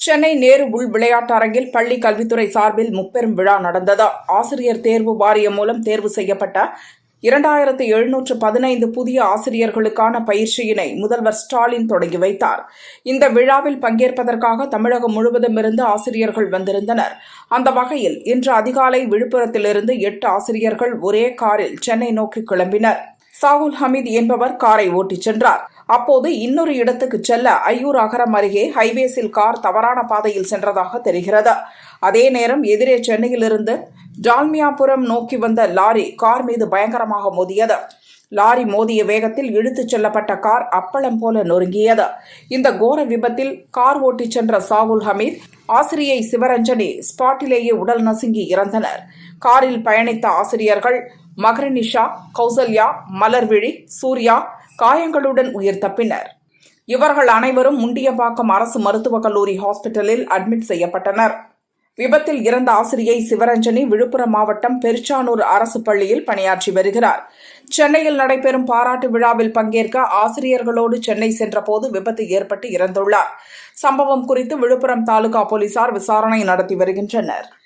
சென்னை நேரு உள் விளையாட்டரங்கில் பள்ளி கல்வித்துறை சார்பில் முப்பெரும் விழா நடந்தது. ஆசிரியர் தேர்வு வாரியம் மூலம் தேர்வு செய்யப்பட்ட இரண்டாயிரத்து எழுநூற்று பதினைந்து புதிய ஆசிரியர்களுக்கான பயிற்சியினை முதல்வர் ஸ்டாலின் தொடங்கி வைத்தார். இந்த விழாவில் பங்கேற்பதற்காக தமிழகம் முழுவதும் இருந்து ஆசிரியர்கள் வந்திருந்தனர். அந்த வகையில் இன்று அதிகாலை விழுப்புரத்திலிருந்து எட்டு ஆசிரியர்கள் ஒரே காரில் சென்னை நோக்கி கிளம்பினர். சாகுல் ஹமீத் என்பவர் காரை ஓட்டிச் சென்றார். அப்போது இன்னொரு இடத்துக்கு செல்ல ஐயூர் அகரம் அருகே ஹைவேஸில் கார் தவறான பாதையில் சென்றதாக தெரிகிறது. அதே நேரம் எதிரே சென்னையிலிருந்து ஜால்மியாபுரம் நோக்கி வந்த லாரி கார் மீது பயங்கரமாக மோதியது. லாரி மோதிய வேகத்தில் இழுத்துச் செல்லப்பட்ட கார் அப்பளம் போல நொறுங்கியது. இந்த கோர விபத்தில் கார் ஓட்டிச் சென்ற சாகுல் ஹமீத் ஆசிரியை சிவரஞ்சனி ஸ்பாட்டிலேயே உடல் நசுங்கி இறந்தனர். காரில் பயணித்த ஆசிரியர்கள் மகரநிஷா கௌசல்யா மலர்விழி சூர்யா காயங்களுடன் உயிர் தப்பினர். இவர்கள் அனைவரும் முண்டியம்பாக்கம் அரசு மருத்துவக் கல்லூரி ஹாஸ்பிட்டலில் அட்மிட் செய்யப்பட்டனர். விபத்தில் இறந்த ஆசிரியை சிவரஞ்சனி விழுப்புரம் மாவட்டம் பெருச்சானூர் அரசு பள்ளியில் பணியாற்றி வருகிறார். சென்னையில் நடைபெறும் பாராட்டு விழாவில் பங்கேற்க ஆசிரியர்களோடு சென்னை சென்றபோது விபத்து ஏற்பட்டு இறந்துள்ளார். சம்பவம் குறித்து விழுப்புரம் தாலுகா போலீசார் விசாரணை நடத்தி வருகின்றனர்.